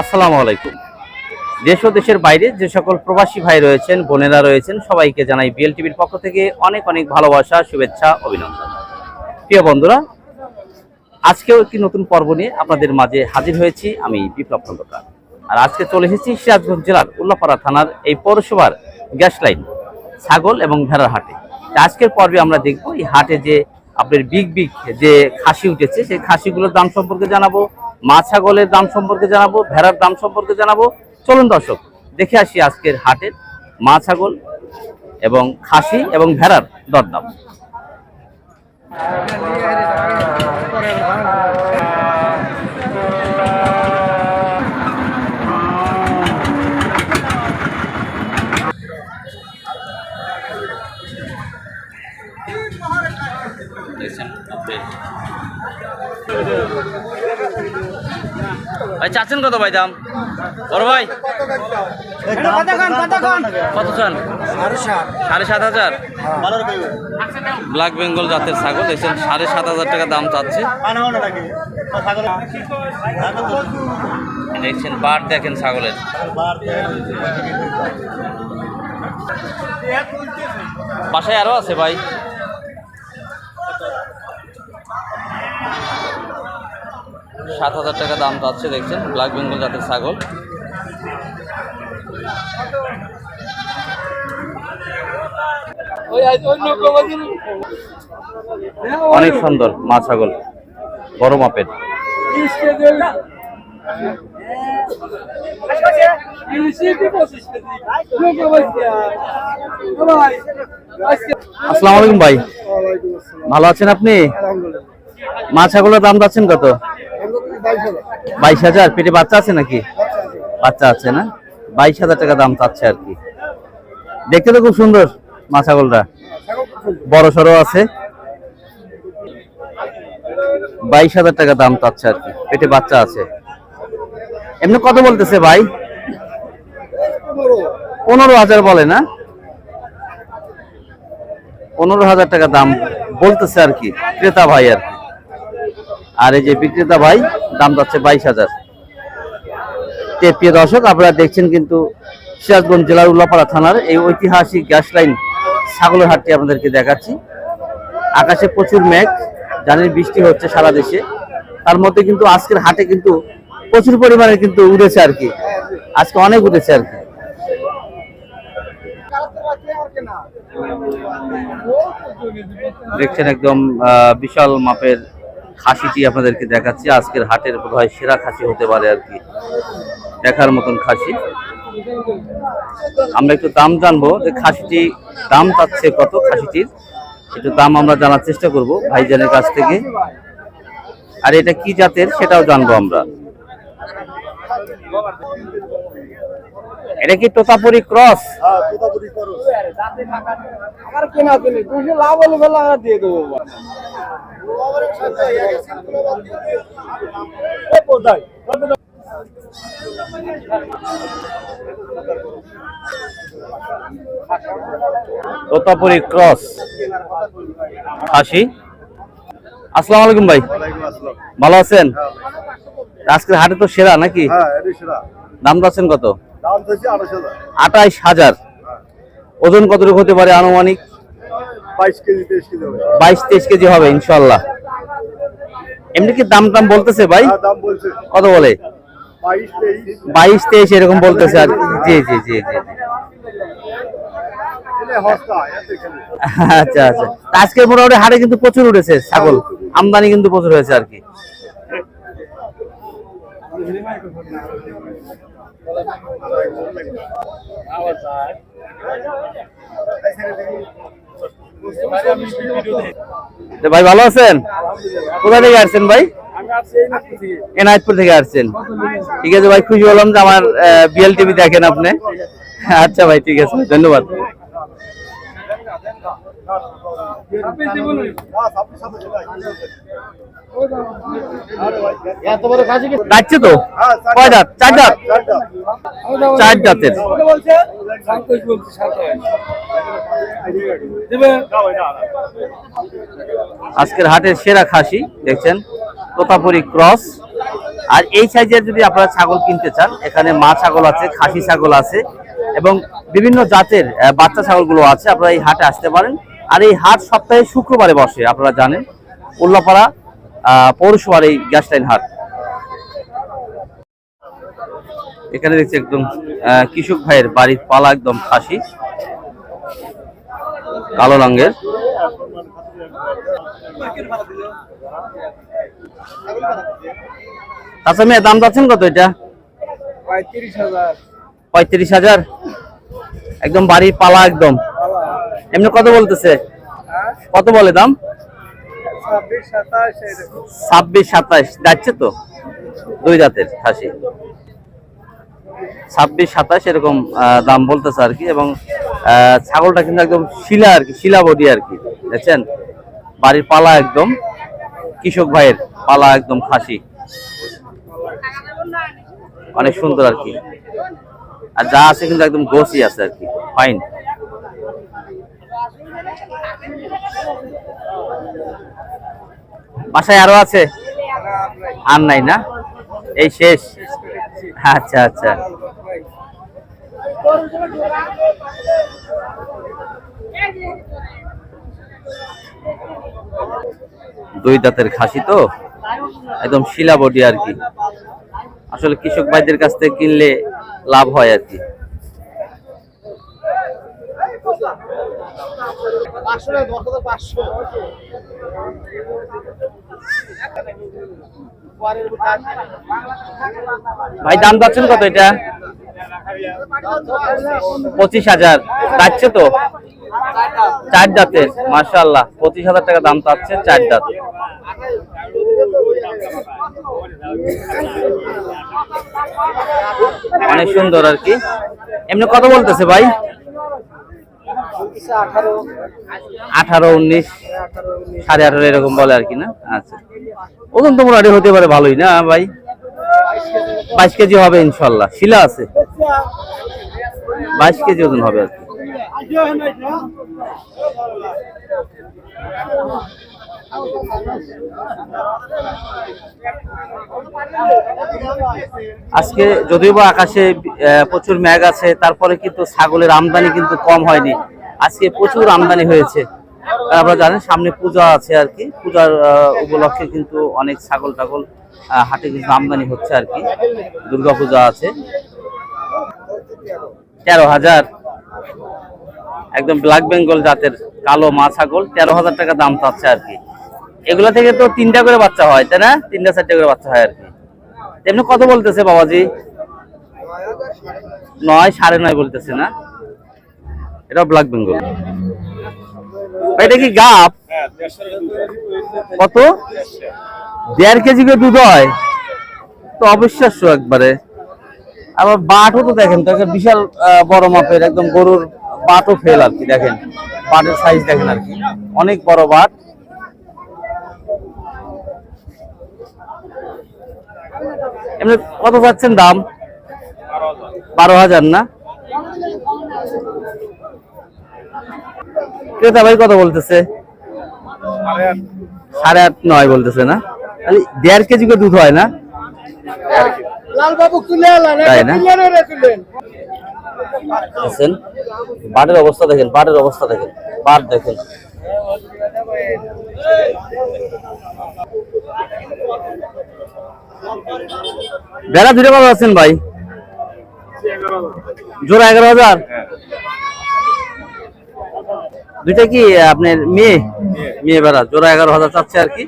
আসসালামু আলাইকুম। দেশ ও দেশের বাইরে যে সকল প্রবাসী ভাই রয়েছেন, বোনেরা রয়েছেন, সবাইকে জানাই বিএল টিভির পক্ষ থেকে অনেক অনেক ভালোবাসা, শুভেচ্ছা, অভিনন্দন। প্রিয় বন্ধুরা, আজকেও একটি নতুন পর্ব নিয়ে আপনাদের মাঝে হাজির হয়েছি আমি বিপ্লব খন্দকার। আর আজকে চলে এসেছি সিরাজগঞ্জ জেলার উল্লাপাড়া থানার এই পৌরসভার গ্যাস লাইন, ছাগল এবং ভেড়ার হাটে। আজকের পর্বে আমরা দেখব এই হাটে যে আপনার বিগ বিগ যে খাসি উঠেছে, সেই খাসিগুলোর দাম সম্পর্কে জানাব মা ছাগলের দাম সম্পর্কে জানাব, ভেড়ার দাম সম্পর্কে জানাব। চলুন দর্শক, দেখে আসি আজকের হাটের মা ছাগল এবং খাসি এবং ভেড়ার দরদাম। ভাই চাচ্ছেন কত ভাই দাম? বড় ভাই? কত চান? সাড়ে সাত হাজার। ব্ল্যাক বেঙ্গল জাতের ছাগল দেখছেন সাড়ে সাত হাজার টাকা দাম চাচ্ছে। দেখছেন বার দেখেন ছাগলের। বাসায় আরও আছে ভাই? সাত হাজার টাকা দাম চাচ্ছে দেখছেন? ব্ল্যাক বেঙ্গল জাতের ছাগল। অনেক সুন্দর মা ছাগল বড় মাপের। আসসালামু আলাইকুম ভাই। ভালো আছেন আপনি? মা ছাগলের দাম যাচ্ছেন কত? বাইশ হাজার? পেটে বাচ্চা আছে নাকি? বাচ্চা আছে না? বাইশ হাজার টাকা দাম চাচ্ছে আর কি। দেখতে তো খুব সুন্দর মা ছাগলটা বড় সড়ো আছে। বাইশ হাজার টাকা দাম চাচ্ছে আর কি। পেটে বাচ্চা আছে। এমনি কত বলতেছে ভাই? পনেরো হাজার বলে না? পনেরো হাজার টাকা দাম বলতেছে আর কি। ক্রেতা ভাই আর কি। আর এই যে বিক্রেতা ভাই, দাম যাচ্ছে বাইশ হাজার। প্রিয় দর্শক, আপনারা দেখছেন কিন্তু সিরাজগঞ্জ জেলার উল্লাপাড়া থানার এই ঐতিহাসিক গ্যাস লাইন ছাগলের হাটটি আপনাদেরকে দেখাচ্ছি। আকাশে প্রচুর মেঘ, জানেন বৃষ্টি হচ্ছে সারা দেশে। তার মধ্যে কিন্তু আজকের হাটে কিন্তু প্রচুর পরিমাণে কিন্তু উঠেছে আর কি। আজকে অনেক উঠেছে আর কি। দেখছেন একদম বিশাল মাপের খাসিটি আপনাদেরকে দেখাচ্ছি। আজকের হাটের বোধ হয় সেরা খাসি হতে পারে আর কি। দেখার মতন খাসি। আমরা একটু দাম জানব যে খাসিটি দাম পাচ্ছে কত খাসিটির। একটু দাম আমরা জানার চেষ্টা করব ভাইজানের কাছ থেকে। আর এটা কি জাতের সেটাও জানব আমরা। এটা কি তোতাপুরি ক্রস? আমার কেনা তুমি লাভ হলে দিয়ে দেবো। তোতাপুরি ক্রস। খাসি আসসালামু আলাইকুম ভাই। ভালো আছেন? আজকের হাটে তো সেরা নাকি? হ্যাঁ দাম যাচ্ছেন কত? আড়াইশ হাজার। আঠাইশ হাজার। ওজন কতটুকু হতে পারে আনুমানিক? বাইশ তেইশ কেজি হবে। ইনশাল্লাহ এমনি কি দাম টাম বলতেছে ভাই? হ্যাঁ কত বলে? বাইশ তেইশ। এরকম বলতেছে আর। জি জি জি জি আচ্ছা আচ্ছা। আজকে মোটামুটি হাটে কিন্তু প্রচুর উঠেছে ছাগল। আমদানি কিন্তু প্রচুর হয়েছে আর কি। তো ভাই ভালো আছেন? কোথা থেকে আসছেন ভাই? এনায়তপুর থেকে আসছেন। ঠিক আছে ভাই, খুশি হলাম যে আমার বিএল টিভি দেখেন আপনি। আচ্ছা ভাই, ঠিক আছে, ধন্যবাদ। বড় খাসি কি যাচ্ছে তো? হ্যাঁ, চার কয় দাঁত? চার দাঁত? চার দাঁতের। বলছে? সান্তোষ বলছে সাতাশ দেবে? আজকের হাটের সেরা খাসি দেখছেন? তোতাপুরি ক্রস। আর এই সাইজের যদি আপনারা ছাগল কিনতে চান এখানে মা ছাগল আছে খাসি ছাগল আছে এবং বিভিন্ন জাতের আহ, বাচ্চা ছাগলগুলো আছে আপনারা এই হাটে আসতে পারেন। আর এই হাট সপ্তাহে শুক্রবারে বসে আপনারা জানেন। উল্লাপাড়া পৌরসভার এই গ্যাস লাইন হাট। এখানে দেখছি একদম কৃষক ভাইয়ের বাড়ির পালা একদম খাসি, কালো রঙের আচ্ছা মেয়ে, দাম যাচ্ছেন কত এটা? পঁয়ত্রিশ হাজার। একদম বাড়ির পালা একদম। এমনি কত বলতেছে? কত বলে দাম? ছাব্বিশ সাতাশ যাচ্ছে তো? দুই জাতের খাসি। ছাব্বিশ সাতাশ এরকম দাম বলতেছে আর কি, এবং ছাগলটা কিন্তু একদম শিলা আর কি, শিলা বডি আর কি, দেখছেন? বাড়ির পালা একদম, কৃষক ভাইয়ের পালা একদম খাসি। অনেক সুন্দর আর কি। আর যা আছে কিন্তু একদম গোসি আছে আর কি, ফাইন। বাসায় আরও আছে? আর নাই না? এই শেষ? আচ্ছা আচ্ছা। দুই দাঁতের খাসি তো? একদম শিলা বডি আর কি। আসলে কৃষক ভাইদের কাছ থেকে কিনলে লাভ হয় আর কি। পাঁচশো ভাই, দাম পাচ্ছেন কত এটা? পঁচিশ হাজার। যাচ্ছে তো? চার দাঁতের মার্শাল্লাহ পঁচিশ হাজার টাকা দাম চাচ্ছে চার দাঁত। অনেক সুন্দর আর কি। এমনি কত বলতেছে ভাই। আঠারো। উনিশ, সাড়ে আঠারো এরকম বলে আর কি না? আচ্ছা। ওজন তো মোটামুটি হতে পারে ভালোই না ভাই? বাইশ কেজি হবে ইনশাল্লাহ। শিলা আছে? বাইশ কেজি ওজন হবে আর আজকে যদিও বা আকাশে প্রচুর মেঘ আছে, তারপরে কিন্তু ছাগলের আমদানি কিন্তু কম হয়নি। আজকে প্রচুর আমদানি হয়েছে। আপনারা জানেন, সামনে পূজা আছে আর কি। পূজার উপলক্ষে কিন্তু অনেক ছাগল টাগল হাটে কিন্তু আমদানি হচ্ছে আর কি। দুর্গা পূজা আছে। তেরো হাজার। একদম ব্ল্যাক বেঙ্গল জাতের কালো মা ছাগল, তেরো হাজার টাকা দাম চাচ্ছে আর কি। এগুলো থেকে তো তিনটা করে বাচ্চা হয়, তাই না? তিনটা, চারটা করে বাচ্চা হয় আর কি। এমনি কত বলতেছে বাবাজি? নয়, সাড়ে নয় বলতেছে না? এটা ব্ল্যাক বেঙ্গল এটা কি গাপ? কত? দেড় কেজি করে দুধ হয়? তো অবিশ্বাস্য একবারে। আবার বাটও তো দেখেন, তো বিশাল বড় মাপের, একদম গরুর বাটও ফেল আর কি, দেখেন। বাটের সাইজ দেখেন আর কি। অনেক বড় বাট। এমনি কত পাচ্ছেন দাম? বারো হাজার না? ক্রেতা ভাই কত বলতেছে? সাড়ে আট নয় বলতেছে না? তাহলে দেড় কেজি করে দুধ হয় না? তাই না? বাটের অবস্থা দেখেন বাটের অবস্থা দেখেন বাট দেখেন। বেড়া দুটো কত আছেন ভাই? জোড়া এগারো হাজার? দুইটা কি আপনার মেয়ে? মেয়ে ভেড়া, জোড়া এগারো হাজার চাচ্ছে আর কি।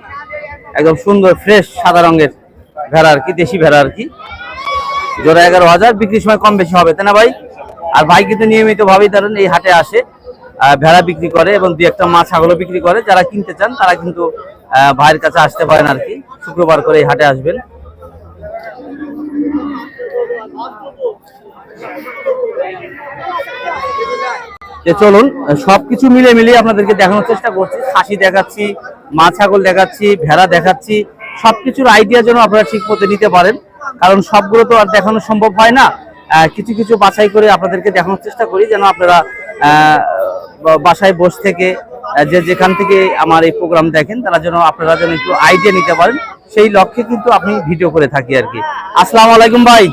একদম সুন্দর ফ্রেশ সাদা রঙের ভেড়া আর কি, দেশি ভেড়া আর কি। জোড়া এগারো হাজার, বিক্রির সময় কম বেশি হবে, তাই না ভাই? আর ভাই কিন্তু নিয়মিত ভাবেই ধরেন এই হাটে আসে ভেড়া বিক্রি করে এবং দু একটা মাছ ছাগলও বিক্রি করে। যারা কিনতে চান, তারা কিন্তু ভাইয়ের কাছে আসতে পারেন আর কি। শুক্রবার করে এই হাটে আসবেন। যে চলুন সবকিছু মিলে মিলিয়ে আপনাদেরকে দেখানোর চেষ্টা করছি। খাসি দেখাচ্ছি মা ছাগল দেখাচ্ছি, ভেড়া দেখাচ্ছি, সবকিছুর আইডিয়া যেন আপনারা ঠিক মতো নিতে পারেন। কারণ সবগুলো তো আর দেখানো সম্ভব হয় না। কিছু কিছু বাছাই করে আপনাদেরকে দেখানোর চেষ্টা করি, যেন আপনারা বাসায় বস থেকে যে যেখান থেকে আমার এই প্রোগ্রাম দেখেন, তারা যেন আপনারা যেন একটু আইডিয়া নিতে পারেন। সেই লক্ষ্যে কিন্তু আপনি ভিডিও করে থাকি আর কি। আসসালামু আলাইকুম ভাই।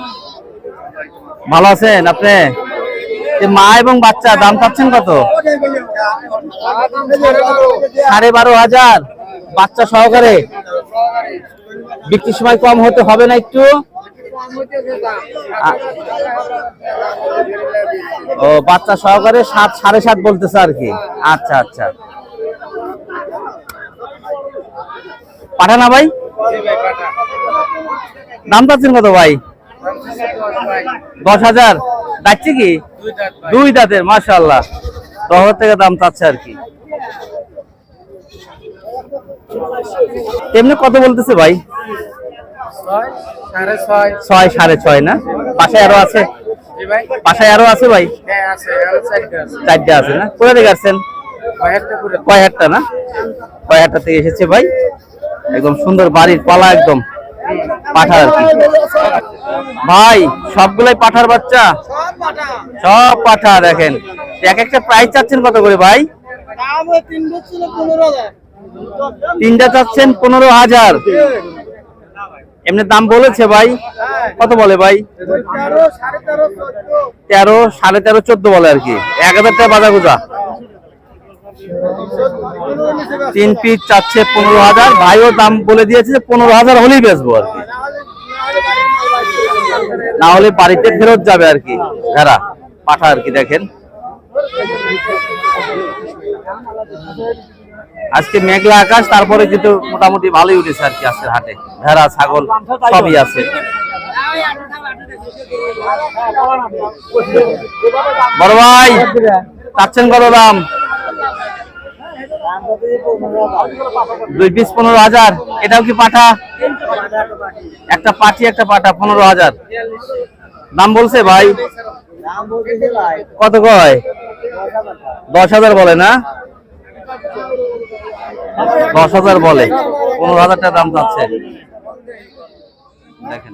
ভালো আছেন আপনি? মা এবং বাচ্চা, দাম পাচ্ছেন কত? সাড়ে বারো হাজার। বাচ্চা সহকারে। বিক্রির সময় কম হতে হবে না একটু? ও, বাচ্চা সহকারে সাত, সাড়ে সাত বলতেছে আর কি। আচ্ছা আচ্ছা। পাঠানা ভাই? দাম পাচ্ছেন কত ভাই? দশ হাজার? যাচ্ছে কি? দুই দাঁতের মাশাল্লাহ দশ থেকে দাম চাচ্ছে আর কি। এমনি কত বলতেছে ভাই? ছয়, সাড়ে ছয় না? পাশে আরও আছে? পাশায় আরও আছে ভাই? চারটে আছে না? কোথা থেকে আসছেন? কয় হাটটা না? কয় হাটটা থেকে এসেছে ভাই? একদম সুন্দর বাড়ির পালা একদম। পাঠার ভাই, সবগুলাই পাঠার বাচ্চা? সব পাঠা দেখেন। এক একটা প্রাইস চাচ্ছেন কত করে ভাই? তিনটা চাচ্ছেন পনেরো হাজার। এমনি দাম বলেছে ভাই। কত বলে ভাই? তেরো সাড়ে তেরো চোদ্দ। বলে আর কি। এক হাজার টাকা বাজা গুজা তিন পিস চাচ্ছে পনেরো হাজার। ভাইও দাম বলে দিয়েছে যে পনেরো হাজার হলেই বেচবো আর কি। না হলে বাড়িতে ফেরত যাবে আর কি, ভেড়া, পাঠা আর কি, দেখেন। আজকে মেঘলা আকাশ, তারপরে কিন্তু মোটামুটি ভালোই উঠেছে আর কি আজকের হাটে। ভেড়া, ছাগল, সবই আছে। বড় ভাই, চাচ্ছেন কত দাম? দুই পিস পনেরো হাজার। এটাও কি পাঠা? একটা পাঠি, একটা পাঠা, পনেরো হাজার। দাম বলছে ভাই? কত কয়? দশ হাজার বলে না? দশ হাজার বলে। পনেরো হাজার টাকা দাম চাচ্ছে। দেখেন।